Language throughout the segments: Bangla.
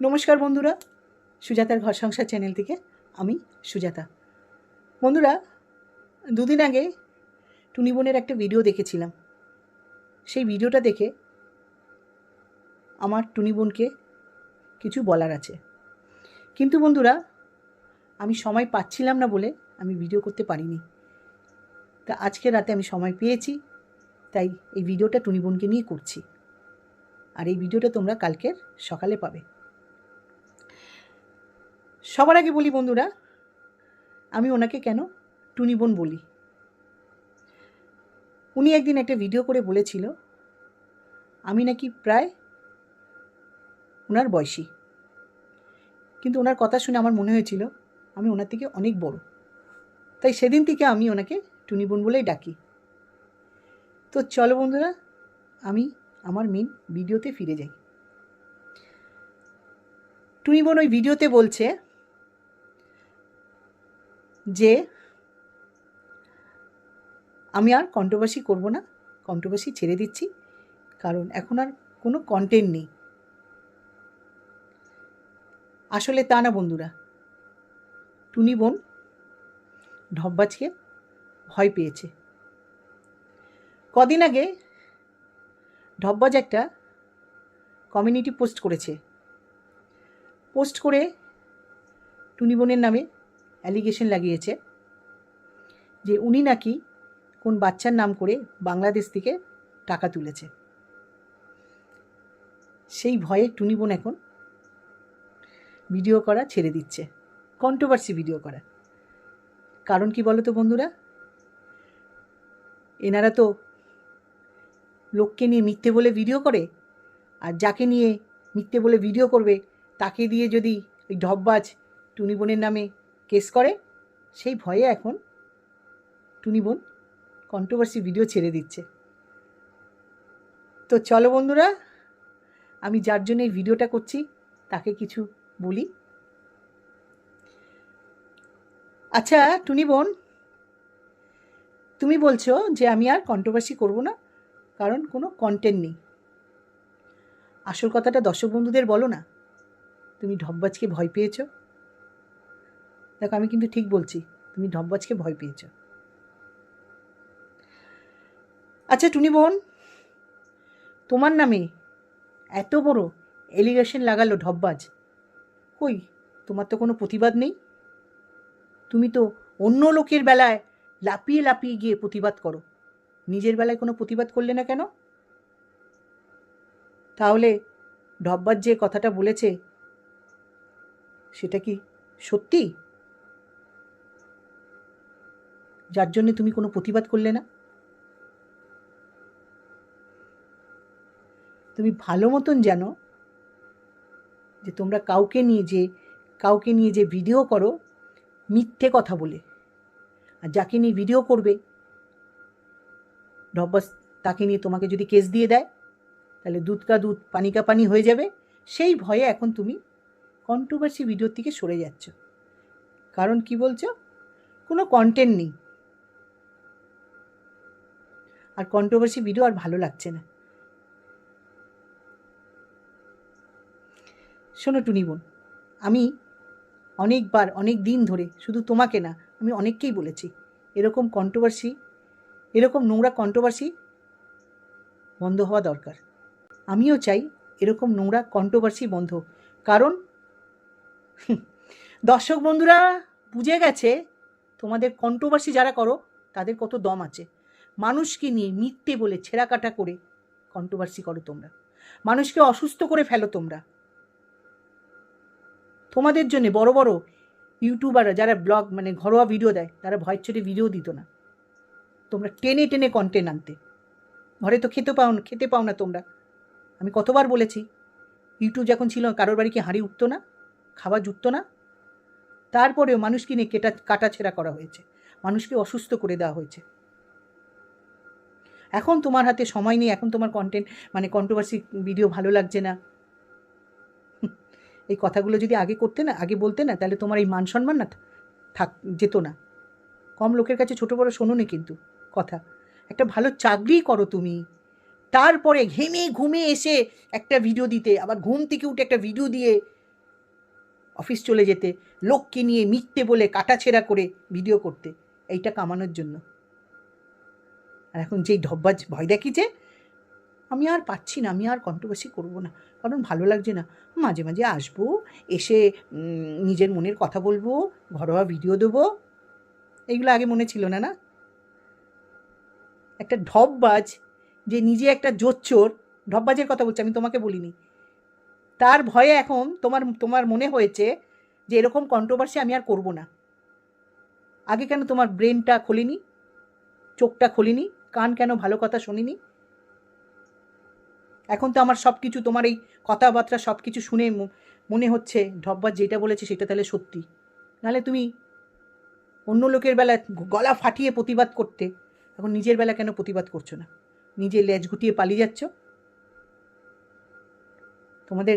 নমস্কার বন্ধুরা, সুজাতার ঘর সংসার চ্যানেল থেকে আমি সুজাতা। বন্ধুরা, দুদিন আগে টুনি বোনের একটা ভিডিও দেখেছিলাম। সেই ভিডিওটা দেখে আমার টুনি বোনকে কিছু বলার আছে। কিন্তু বন্ধুরা, আমি সময় পাচ্ছিলাম না বলে আমি ভিডিও করতে পারিনি। তা আজকে রাতে আমি সময় পেয়েছি, তাই এই ভিডিওটা টুনি বোনকে নিয়ে করছি। আর এই ভিডিওটা তোমরা কালকের সকালে পাবে। সবার আগে বলি, বন্ধুরা, আমি ওনাকে কেন টুনি বোন বলি? উনি একদিন একটা ভিডিও করে বলেছিল, আমি নাকি প্রায় ওনার বয়সী। কিন্তু ওনার কথা শুনে আমার মনে হয়েছিল, আমি ওনার থেকে অনেক বড়। তাই সেদিন থেকে আমি ওনাকে টুনি বোন বলেই ডাকি। তো চলো, বন্ধুরা, আমি আমার মেন ভিডিওতে ফিরে যাই। টুনি বোন ওই ভিডিওতে বলছে যে আমি আর কন্ট্রোভার্সি করব না কন্ট্রোভার্সি ছেড়ে দিচ্ছি, কারণ এখন আর কোনো কন্টেন্ট নেই। আসলে তা না বন্ধুরা। টুনি বোন ঢব্বাজকে ভয় পেয়েছে। কদিন আগে ঢব্বাজ একটা কমিউনিটি পোস্ট করেছে। পোস্ট করে টুনি বোনের নামে অ্যালিগেশন লাগিয়েছে যে উনি নাকি কোন বাচ্চার নাম করে বাংলাদেশ থেকে টাকা তুলেছে। সেই ভয়ে টুনি বোন এখন ভিডিও করা ছেড়ে দিচ্ছে কন্ট্রোভার্সি ভিডিও করা। কারণ কি বলো তো বন্ধুরা? এনারা তো লোককে নিয়ে মিথ্যে বলে ভিডিও করে, আর যাকে নিয়ে মিথ্যে বলে ভিডিও করবে, তাকে দিয়ে যদি ওই ঢব্বাজ টুনি বোনের নামে কেস করে, সেই ভয়ে এখন টুনি বোন কন্ট্রোভার্সি ভিডিও ছেড়ে দিচ্ছে। তো চলো বন্ধুরা, আমি যার জন্য এই ভিডিওটা করছি, তাকে কিছু বলি। আচ্ছা টুনি বোন, তুমি বলছো যে আমি আর কন্ট্রোভার্সি করব না, কারণ কোনো কন্টেন্ট নেই। আসল কথাটা দর্শক বন্ধুদের বলো না। তুমি ঢব্বাজকে ভয় পেয়েছ। দেখো, আমি কিন্তু ঠিক বলছি, তুমি ঢব্বাজকে ভয় পেয়েছ। আচ্ছা টুনি বোন, তোমার নামে এত বড় এলিগেশন লাগালো ঢব্বাজ কই, তোমার তো কোনো প্রতিবাদ নেই? তুমি তো অন্য লোকের বেলায় লাপিয়ে লাপিয়ে গিয়ে প্রতিবাদ করো। নিজের বেলায় কোনো প্রতিবাদ করলে না কেন? তাহলে ঢব্বাজ যে কথাটা বলেছে, সেটা কি সত্যি? যার জন্য তুমি কোনো প্রতিবাদ করলে না? তুমি ভালো মতন জানো যে তোমরা কাউকে নিয়ে যে, কাউকে নিয়ে যে ভিডিও করো, মিথ্যে কথা বলে। আর যাকে নিয়ে ভিডিও করবে ডব্বাস তাকে নিয়ে তোমাকে যদি কেস দিয়ে দেয়, তাহলে দুধ কা দুধ, পানি কা পানি হয়ে যাবে। সেই ভয়ে এখন তুমি কন্ট্রোভার্সি ভিডিওর থেকে সরে যাচ্ছ। কারণ কি বলছো? কোনো কন্টেন্ট নেই। আর কন্ট্রোভার্সি ভিডিও আর ভালো লাগছে না। শোনো টুনি বোন, আমি অনেকবার অনেক দিন ধরে শুধু তোমাকে না, আমি অনেককেই বলেছি, এরকম কন্ট্রোভার্সি এরকম নোংরা কন্ট্রোভার্সি বন্ধ হওয়া দরকার। আমিও চাই এরকম নোংরা কন্ট্রোভার্সি বন্ধ কারণ দর্শক বন্ধুরা, বুঝে গেছে, তোমাদের কন্ট্রোভার্সি যারা করো, তাদের কত দম আছে। মানুষকে নিয়ে মিথ্যে বলে ছেঁড়াকাটা করে কন্ট্রোভার্সি করো তোমরা। মানুষকে অসুস্থ করে ফেলো তোমরা। তোমাদের জন্য বড় বড় ইউটিউবাররা যারা ব্লগ মানে ঘরোয়া ভিডিও দেয়, তারা ভয়ের ছোটে ভিডিও দিত না। তোমরা টেনে টেনে কন্টেন্ট আনতে। ঘরে তো খেতে পাও খেতে পাও না তোমরা। আমি কতবার বলেছি ইউটিউব যখন ছিল কারোর বাড়ি কি হাঁড়ি উঠতো না, খাবার জুটতো না, তারপরেও মানুষকে নিয়ে কেটা কাটাছেড়া করা হয়েছে। মানুষকে অসুস্থ করে দেওয়া হয়েছে। এখন তোমার হাতে সময় নেই, এখন তোমার কন্টেন্ট মানে কন্ট্রোভার্সি ভিডিও ভালো লাগছে না। এই কথাগুলো যদি আগে করতে না, আগে বলতে না, তাহলে তোমার এই মান সম্মান না থাক, যেত না। কম লোকের কাছে ছোটো বড়ো শোনো কিন্তু, কথা। একটা ভালো চাকরি করো তুমি। তারপরে ঘেমে ঘুমে এসে একটা ভিডিও দিতে, আবার ঘুম থেকে উঠে একটা ভিডিও দিয়ে অফিস চলে যেতে, লোককে নিয়ে মিথ্যে বলে কাটাছেড়া করে ভিডিও করতে। এইটা কামানোর জন্য। আর এখন যেই ঢব্বাজ ভয় দেখিছে আমি আর পাচ্ছি না, আমি আর কন্ট্রোভার্সি করব না, কারণ ভালো লাগছে না। মাঝে মাঝে আসব, এসে নিজের মনের কথা বলব, ঘরোয়া ভিডিও দেবো। এইগুলো আগে মনে ছিল না না? একটা ঢপবাজ যে নিজে একটা জোচ্চোর ঢপবাজের কথা বলছি, আমি তোমাকে বলিনি। তার ভয়ে এখন তোমার তোমার মনে হয়েছে যে এরকম কন্ট্রোভার্সি আমি আর করব না। আগে কেন তোমার ব্রেনটা খোলেনি? চোখটা খোলিনি? কান কেন ভালো কথা শুনিনি? এখন তো আমার সব কিছু তোমার এই কথাবার্তা সব কিছু শুনে মনে হচ্ছে ঢব্বাজ যেটা বলেছে সেটা তাহলে সত্যি। নাহলে তুমি অন্য লোকের বেলায় গলা ফাটিয়ে প্রতিবাদ করতে, এখন নিজের বেলা কেন প্রতিবাদ করছ না? নিজে লেজ গুটিয়ে পালিয়ে যাচ্ছ? তোমাদের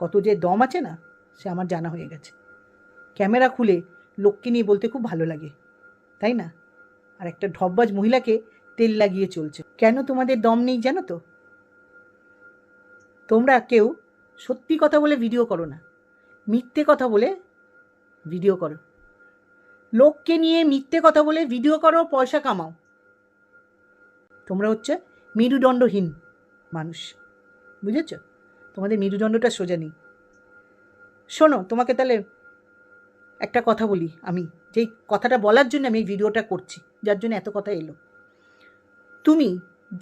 কত যে দম আছে না, সে আমার জানা হয়ে গেছে। ক্যামেরা খুলে লোককে নিয়ে বলতে খুব ভালো লাগে, তাই না? আর একটা ঢব্বাজ মহিলাকে তেল লাগিয়ে চলছে। কেন তোমাদের দম নেই জানো তো? তোমরা কেউ সত্যি কথা বলে ভিডিও করো না। মিথ্যে কথা বলে ভিডিও করো। লোককে নিয়ে মিথ্যে কথা বলে ভিডিও করো, পয়সা কামাও। তোমরা হচ্ছে মেরুদণ্ডহীন মানুষ। বুঝেছ? তোমাদের মেরুদণ্ডটা সোজা নেই। শোনো, তোমাকে তাহলে একটা কথা বলি আমি। যেই কথাটা বলার জন্য আমি এই ভিডিওটা করছি, যার জন্য এত কথা এলো। তুমি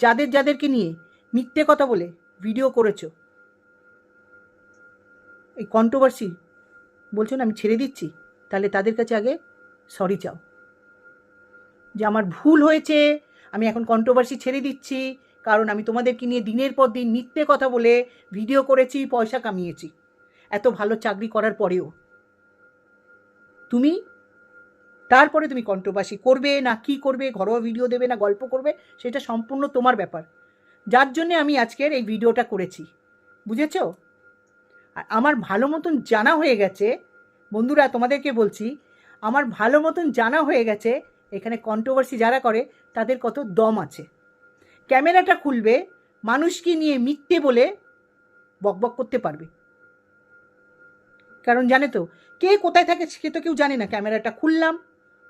যাদের যাদেরকে নিয়ে মিথ্যে কথা বলে ভিডিও করেছ। এই কন্ট্রোভার্সি বলছো না, আমি ছেড়ে দিচ্ছি, তাহলে তাদের কাছে আগে সরি চাও। যে আমার ভুল হয়েছে, আমি এখন কন্ট্রোভার্সি ছেড়ে দিচ্ছি, কারণ আমি তোমাদেরকে নিয়ে দিনের পর দিন মিথ্যে কথা বলে ভিডিও করেছি, পয়সা কামিয়েছি। এত ভালো চাকরি করার পরেও। তুমি তারপরে তুমি কন্ট্রোভার্সি করবে না কি করবে, ঘরোয়া ভিডিও দেবে না গল্প করবে, সেটা সম্পূর্ণ তোমার ব্যাপার। যার জন্যে আমি আজকের এই ভিডিওটা করেছি। বুঝেছ? আর আমার ভালো মতন জানা হয়ে গেছে, বন্ধুরা তোমাদেরকে বলছি, আমার ভালো মতন জানা হয়ে গেছে, এখানে কন্ট্রোভার্সি যারা করে, তাদের কত দম আছে। ক্যামেরাটা খুলবে, মানুষকে নিয়ে মিথ্যে বলে বকবক করতে পারবে। কারণ জানে তো, কে কোথায় থাকে সে তো কেউ জানে না, ক্যামেরাটা খুললাম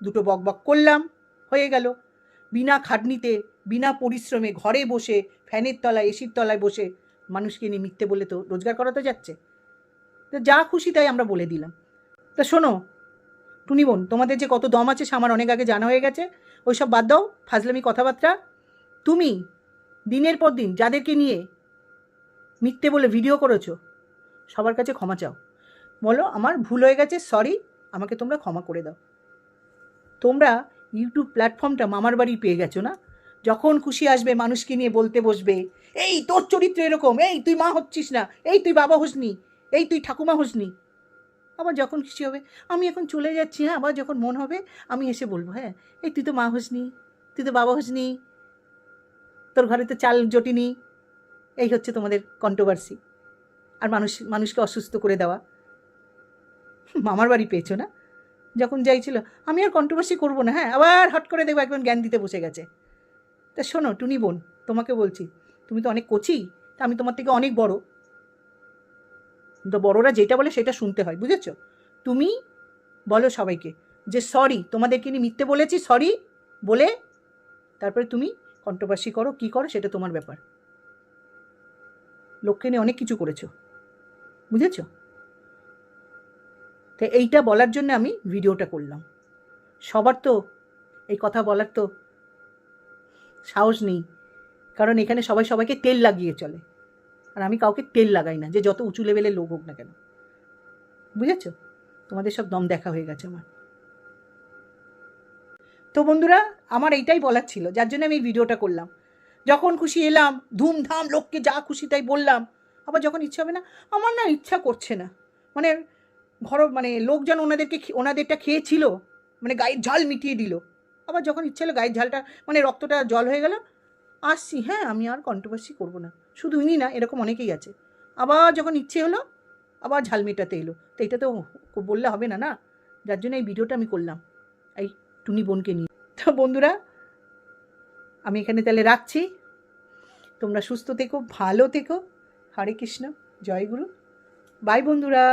দুটো বকবক করলাম, হয়ে গেল। বিনা খাটনিতে, বিনা পরিশ্রমে ঘরে বসে, ফ্যানের তলায়, এসির তলায় বসে মানুষকে নিয়ে মিথ্যে বলে তো রোজগার করা তো যাচ্ছে। তো যা খুশি তাই আমরা বলে দিলাম। তা শোনো, টুনি বোন, তোমাদের যে কত দম আছে সে আমার অনেক আগে জানা হয়ে গেছে। ওই সব বাদ দাও, ফাজলামি কথাবার্তা। তুমি দিনের পর দিন যাদেরকে নিয়ে মিথ্যে বলে ভিডিও করেছ, সবার কাছে ক্ষমা চাও। বলো, আমার ভুল হয়ে গেছে, সরি, আমাকে তোমরা ক্ষমা করে দাও। তোমরা ইউটিউব প্ল্যাটফর্মটা মামার বাড়ি পেয়ে গেছো না? যখন খুশি আসবে মানুষকে নিয়ে বলতে বসবে, এই, তোর চরিত্র এরকম, এই, তুই মা হচ্ছিস না, এই, তুই বাবা হোসনি, এই, তুই ঠাকুমা হোসনি। আবার যখন খুশি হবে, আমি এখন চলে যাচ্ছি হ্যাঁ আবার যখন মন হবে, আমি এসে বলব হ্যাঁ এই, তুই তো মা হোসনি, তুই তো বাবা হোসনি, তোর ঘরে তো চাল জটিনি। এই হচ্ছে তোমাদের কন্ট্রোভার্সি আর মানুষ, মানুষকে অসুস্থ করে দেওয়া। মামার বাড়ি পেয়েছ না? যখন যাইছিল আমি আর কন্ট্রোভার্সি করব না হ্যাঁ? আবার হট করে দেখব একদম জ্ঞান দিতে বসে গেছে। তা শোনো, টুনি বোন, তোমাকে বলছি, তুমি তো অনেক কচি, তা আমি তোমার থেকে অনেক বড়। তো বড়রা যেটা বলে সেটা শুনতে হয়, বুঝেছ? তুমি বলো সবাইকে যে সরি তোমাদেরকে নিয়ে মিথ্যে বলেছি সরি বলে তারপরে তুমি কন্ট্রোভার্সি করো, কি করো সেটা তোমার ব্যাপার। লোককে নিয়ে অনেক কিছু করেছ, বুঝেছ? তো এইটা বলার জন্য আমি ভিডিওটা করলাম। সবার তো এই কথা বলার তো সাহস নেই, কারণ এখানে সবাই সবাইকে তেল লাগিয়ে চলে। আর আমি কাউকে তেল লাগাই না, যে যত উঁচু লেভেলের লোক হোক না কেন। বুঝেছ? তোমাদের সব দম দেখা হয়ে গেছে আমার। তো বন্ধুরা, আমার এইটাই বলার ছিল, যার জন্য আমি ভিডিওটা করলাম। যখন খুশি এলাম, ধুমধাম, লোককে যা খুশি তাই বললাম। আবার যখন ইচ্ছা হবে না, আমার না ইচ্ছা করছে না। মানে ঘর মানে লোকজন ওনাদেরকে ওনাদেরটা খেয়েছিল মানে গায়ের ঝাল মিটিয়ে দিল। আবার যখন ইচ্ছে হলো গায়ের ঝালটা মানে রক্তটা জল হয়ে গেল, আসছি হ্যাঁ আমি আর কন্ট্রোভার্সি করব না। শুধু ইনি না, এরকম অনেকেই আছে। আবার যখন ইচ্ছে হলো, আবার ঝাল মেটাতে এলো। তো এটা তো বললে হবে না না? যার জন্য এই ভিডিওটা আমি করলাম। এই টুনি বোনকে নিয়ে। তো বন্ধুরা, আমি এখানে তাহলে রাখছি। তোমরা সুস্থ থেকো, ভালো থেকো। হরে কৃষ্ণ, জয় গুরু। বাই বন্ধুরা।